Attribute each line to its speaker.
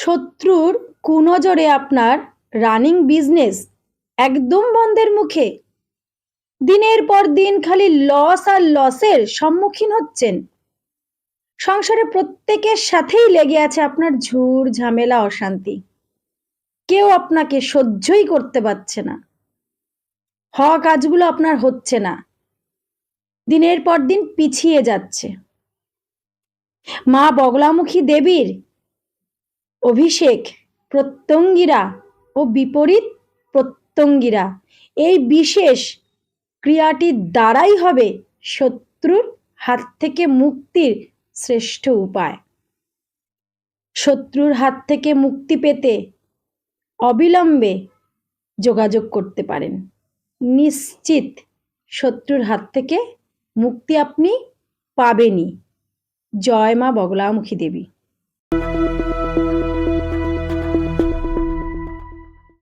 Speaker 1: শত্রুর কুনজরে আপনার running business একদম বন্ধের মুখে। দিনের পর দিন খালি লস আর লসের সম্মুখীন হচ্ছেন। সংসারে প্রত্যেকের সাথেই লেগে আছে আপনার ঝুর ঝামেলা, অশান্তি। কেউ আপনাকে সহ্যই করতে পারছে না। হওয়া কাজগুলো আপনার হচ্ছে না। দিনের পর দিন পিছিয়ে যাচ্ছে। মা বগলামুখী দেবীর অভিষেক প্রত্যঙ্গিরা ও বিপরীত প্রত্যঙ্গিরা। এই বিশেষ ক্রিয়াটির দ্বারাই হবে শত্রুর হাত থেকে মুক্তির শ্রেষ্ঠ উপায়। শত্রুর হাত থেকে মুক্তি পেতে অবিলম্বে যোগাযোগ করতে পারেন। নিশ্চিত শত্রুর হাত থেকে মুক্তি আপনি পাবেনই। জয় মা বগলামুখী দেবী।